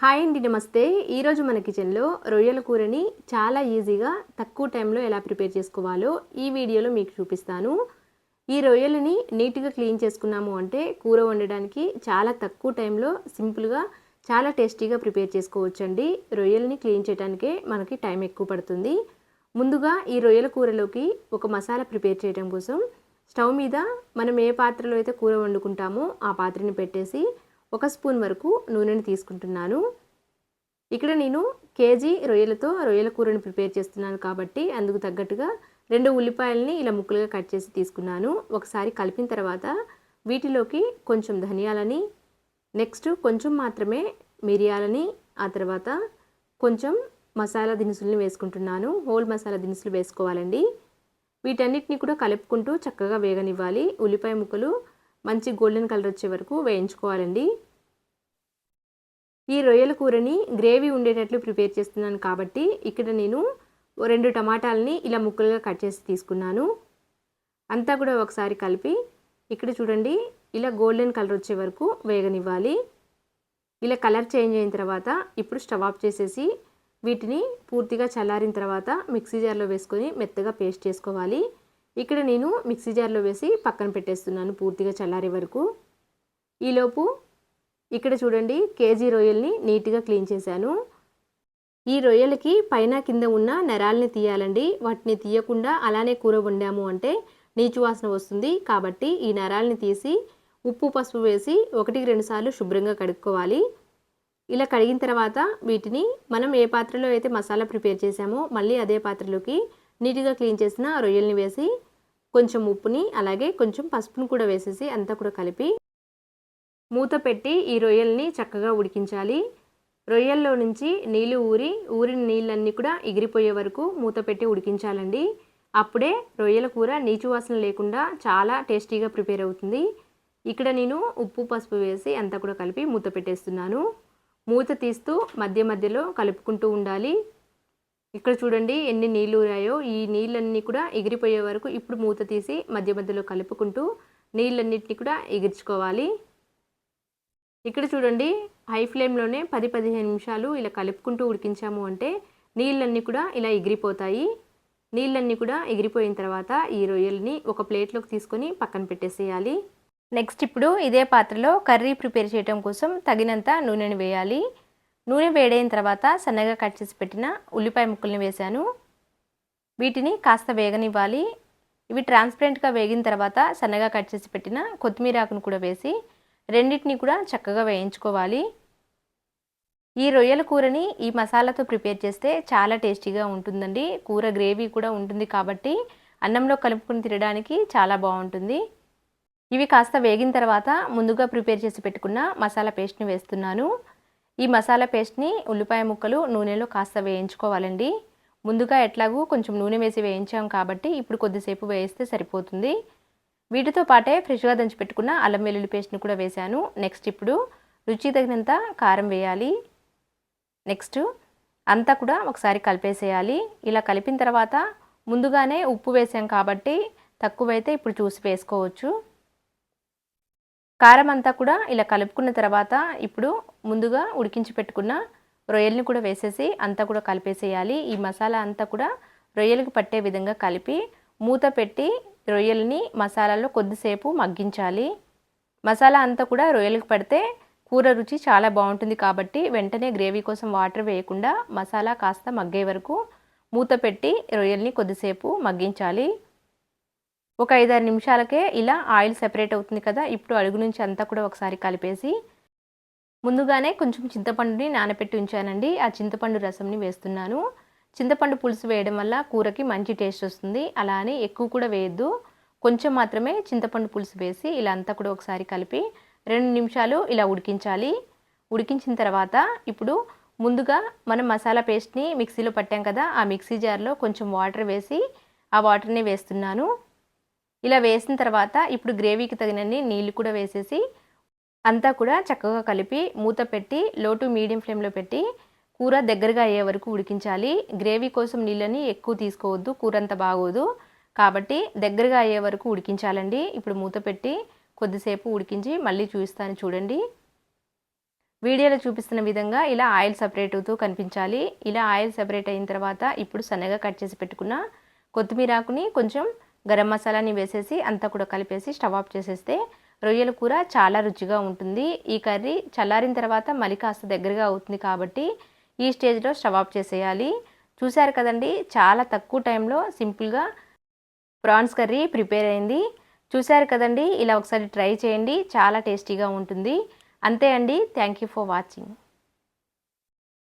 Hi అండి నమస్తే. ఈరోజు మన కిచెన్లో రొయ్యల కూరని చాలా ఈజీగా తక్కువ టైంలో ఎలా ప్రిపేర్ చేసుకోవాలో ఈ వీడియోలో మీకు చూపిస్తాను. ఈ రొయ్యలని నీట్గా క్లీన్ చేసుకున్నాము అంటే కూర వండడానికి చాలా తక్కువ టైంలో సింపుల్గా చాలా టేస్టీగా ప్రిపేర్ చేసుకోవచ్చండి. రొయ్యలని క్లీన్ చేయడానికే మనకి టైం ఎక్కువ పడుతుంది. ముందుగా ఈ రొయ్యల కూరలోకి ఒక మసాలా ప్రిపేర్ చేయడం కోసం స్టవ్ మీద మనం ఏ పాత్రలో అయితే కూర వండుకుంటామో ఆ పాత్రని పెట్టేసి ఒక స్పూన్ వరకు నూనెని తీసుకుంటున్నాను. ఇక్కడ నేను కేజీ రొయ్యలతో రొయ్యల కూరని ప్రిపేర్ చేస్తున్నాను కాబట్టి అందుకు తగ్గట్టుగా రెండు ఉల్లిపాయలని ఇలా ముక్కలుగా కట్ చేసి తీసుకున్నాను. ఒకసారి కలిపిన తర్వాత వీటిలోకి కొంచెం ధనియాలని నెక్స్ట్ కొంచెం మాత్రమే మిరియాలని ఆ తర్వాత కొంచెం మసాలా దినుసులను వేసుకుంటున్నాను. హోల్ మసాలా దినుసులు వేసుకోవాలండి. వీటన్నిటిని కూడా కలుపుకుంటూ చక్కగా వేగనివ్వాలి. ఉల్లిపాయ ముక్కలు మంచి గోల్డెన్ కలర్ వచ్చే వరకు వేయించుకోవాలండి. ఈ రొయ్యల కూరని గ్రేవీ ఉండేటట్లు ప్రిపేర్ చేస్తున్నాను కాబట్టి ఇక్కడ నేను రెండు టమాటాలని ఇలా ముక్కలుగా కట్ చేసి తీసుకున్నాను. అంతా కూడా ఒకసారి కలిపి ఇక్కడ చూడండి ఇలా గోల్డెన్ కలర్ వచ్చే వరకు వేగనివ్వాలి. ఇలా కలర్ చేంజ్ అయిన తర్వాత ఇప్పుడు స్టవ్ ఆఫ్ చేసేసి వీటిని పూర్తిగా చల్లారిన తర్వాత మిక్సీ జార్లో వేసుకొని మెత్తగా పేస్ట్ చేసుకోవాలి. ఇక్కడ నేను మిక్సీ జార్లో వేసి పక్కన పెట్టేస్తున్నాను పూర్తిగా చల్లారే వరకు. ఈలోపు ఇక్కడ చూడండి కేజీ రొయ్యల్ని నీట్గా క్లీన్ చేశాను. ఈ రొయ్యలకి పైన కింద ఉన్న నెరాల్ని తీయాలండి. వాటిని తీయకుండా అలానే కూర వండాము అంటే నీచు వాసన వస్తుంది. కాబట్టి ఈ నరాల్ని తీసి ఉప్పు పసుపు వేసి ఒకటికి రెండుసార్లు శుభ్రంగా కడుక్కోవాలి. ఇలా కడిగిన తర్వాత వీటిని మనం ఏ పాత్రలో అయితే మసాలా ప్రిపేర్ చేసామో మళ్ళీ అదే పాత్రలోకి నీట్గా క్లీన్ చేసిన రొయ్యల్ని వేసి కొంచెం ఉప్పుని అలాగే కొంచెం పసుపుని కూడా వేసేసి అంతా కూడా కలిపి మూత పెట్టి ఈ రొయ్యల్ని చక్కగా ఉడికించాలి. రొయ్యల్లో నుంచి నీళ్ళు ఊరి ఊరిన నీళ్ళన్నీ కూడా ఎగిరిపోయే వరకు మూత పెట్టి ఉడికించాలండి. అప్పుడే రొయ్యల కూర నీచు వాసన లేకుండా చాలా టేస్టీగా ప్రిపేర్ అవుతుంది. ఇక్కడ నేను ఉప్పు పసుపు వేసి అంతా కూడా కలిపి మూత పెట్టేస్తున్నాను. మూత తీస్తూ మధ్య మధ్యలో కలుపుకుంటూ ఉండాలి. ఇక్కడ చూడండి ఎన్ని నీళ్ళు ఊరాయో ఈ నీళ్ళన్నీ కూడా ఎగిరిపోయే వరకు ఇప్పుడు మూత తీసి మధ్య మధ్యలో కలుపుకుంటూ నీళ్ళన్నింటినీ కూడా ఎగిర్చుకోవాలి. ఇక్కడ చూడండి హై ఫ్లేమ్లోనే పది పదిహేను నిమిషాలు ఇలా కలుపుకుంటూ ఉడికించాము అంటే నీళ్ళన్నీ కూడా ఇలా ఎగిరిపోతాయి. నీళ్ళన్నీ కూడా ఎగిరిపోయిన తర్వాత ఈ రొయ్యల్ని ఒక ప్లేట్లోకి తీసుకొని పక్కన పెట్టేసేయాలి. నెక్స్ట్ ఇప్పుడు ఇదే పాత్రలో కర్రీ ప్రిపేర్ చేయడం కోసం తగినంత నూనెని వేయాలి. నూనె వేడైన తర్వాత సన్నగా కట్ చేసి పెట్టిన ఉల్లిపాయ ముక్కల్ని వేశాను. వీటిని కాస్త వేగనివ్వాలి. ఇవి ట్రాన్స్పరెంట్గా వేగిన తర్వాత సన్నగా కట్ చేసి పెట్టిన కొత్తిమీర ఆకును కూడా వేసి రెండింటిని కూడా చక్కగా వేయించుకోవాలి. ఈ రొయ్యల కూరని ఈ మసాలాతో ప్రిపేర్ చేస్తే చాలా టేస్టీగా ఉంటుందండి. కూర గ్రేవీ కూడా ఉంటుంది కాబట్టి అన్నంలో కలుపుకుని తినడానికి చాలా బాగుంటుంది. ఇవి కాస్త వేగిన తర్వాత ముందుగా ప్రిపేర్ చేసి పెట్టుకున్న మసాలా పేస్ట్ని వేస్తున్నాను. ఈ మసాలా పేస్ట్ని ఉల్లిపాయ ముక్కలు నూనెలో కాస్త వేయించుకోవాలండి. ముందుగా ఎట్లాగూ కొంచెం నూనె వేసి వేయించాం కాబట్టి ఇప్పుడు కొద్దిసేపు వేయిస్తే సరిపోతుంది. వీటితో పాటే ఫ్రెష్గా దంచి పెట్టుకున్న అల్లం వెల్లుల్లి పేస్ట్ని కూడా వేశాను. నెక్స్ట్ ఇప్పుడు రుచి తగినంత కారం వేయాలి. నెక్స్ట్ అంతా కూడా ఒకసారి కలిపేసేయాలి. ఇలా కలిపిన తర్వాత ముందుగానే ఉప్పు వేసాం కాబట్టి తక్కువైతే ఇప్పుడు చూసి వేసుకోవచ్చు. కారం అంతా కూడా ఇలా కలుపుకున్న తర్వాత ఇప్పుడు ముందుగా ఉడికించి పెట్టుకున్న రొయ్యల్ని కూడా వేసేసి అంతా కూడా కలిపేసేయాలి. ఈ మసాలా అంతా కూడా రొయ్యలకు పట్టే విధంగా కలిపి మూత పెట్టి రొయ్యల్ని మసాలాలో కొద్దిసేపు మగ్గించాలి. మసాలా అంతా కూడా రొయ్యలకు పడితే కూర రుచి చాలా బాగుంటుంది కాబట్టి వెంటనే గ్రేవీ కోసం వాటర్ వేయకుండా మసాలా కాస్త మగ్గే వరకు మూత పెట్టి రొయ్యల్ని కొద్దిసేపు మగ్గించాలి. ఒక ఐదారు నిమిషాలకే ఇలా ఆయిల్ సెపరేట్ అవుతుంది కదా ఇప్పుడు అడుగు నుంచి అంతా కూడా ఒకసారి కలిపేసి ముందుగానే కొంచెం చింతపండుని నానబెట్టి ఉంచానండి. ఆ చింతపండు రసంని వేస్తున్నాను. చింతపండు పులుసు వేయడం వల్ల కూరకి మంచి టేస్ట్ వస్తుంది. అలా అని ఎక్కువ కూడా వేయద్దు. కొంచెం మాత్రమే చింతపండు పులుసు వేసి ఇలా అంతా కూడా ఒకసారి కలిపి రెండు నిమిషాలు ఇలా ఉడికించాలి. ఉడికించిన తర్వాత ఇప్పుడు ముందుగా మనం మసాలా పేస్ట్ని మిక్సీలో పట్టాం కదా ఆ మిక్సీ జార్లో కొంచెం వాటర్ వేసి ఆ వాటర్ని వేస్తున్నాను. ఇలా వేసిన తర్వాత ఇప్పుడు గ్రేవీకి తగినన్ని నీళ్ళు కూడా వేసేసి అంతా కూడా చక్కగా కలిపి మూత పెట్టి లో టు మీడియం ఫ్లేమ్లో పెట్టి కూర దగ్గరగా అయ్యే వరకు ఉడికించాలి. గ్రేవీ కోసం నీళ్ళని ఎక్కువ తీసుకోవద్దు కూర అంత బాగోదు. కాబట్టి దగ్గరగా అయ్యే వరకు ఉడికించాలండి. ఇప్పుడు మూత పెట్టి కొద్దిసేపు ఉడికించి మళ్ళీ చూపిస్తాను చూడండి. వీడియోలో చూపిస్తున్న విధంగా ఇలా ఆయిల్ సపరేట్ అవుతూ కనిపించాలి. ఇలా ఆయిల్ సపరేట్ అయిన తర్వాత ఇప్పుడు సన్నగా కట్ చేసి పెట్టుకున్న కొత్తిమీర ఆకుని కొంచెం గరం మసాలాని వేసేసి అంతా కూడా కలిపేసి స్టవ్ ఆఫ్ చేసేస్తే రొయ్యల కూర చాలా రుచిగా ఉంటుంది. ఈ కర్రీ చల్లారిన తర్వాత మళ్ళీ కాస్త దగ్గరగా అవుతుంది కాబట్టి ఈ స్టేజ్లో స్టవ్ ఆఫ్ చేసేయాలి. చూశారు కదండి చాలా తక్కువ టైంలో సింపుల్గా ప్రాన్స్ కర్రీ ప్రిపేర్ అయింది. చూశారు కదండి ఇలా ఒకసారి ట్రై చేయండి చాలా టేస్టీగా ఉంటుంది. అంతే అండి థ్యాంక్ యూ ఫర్ వాచింగ్.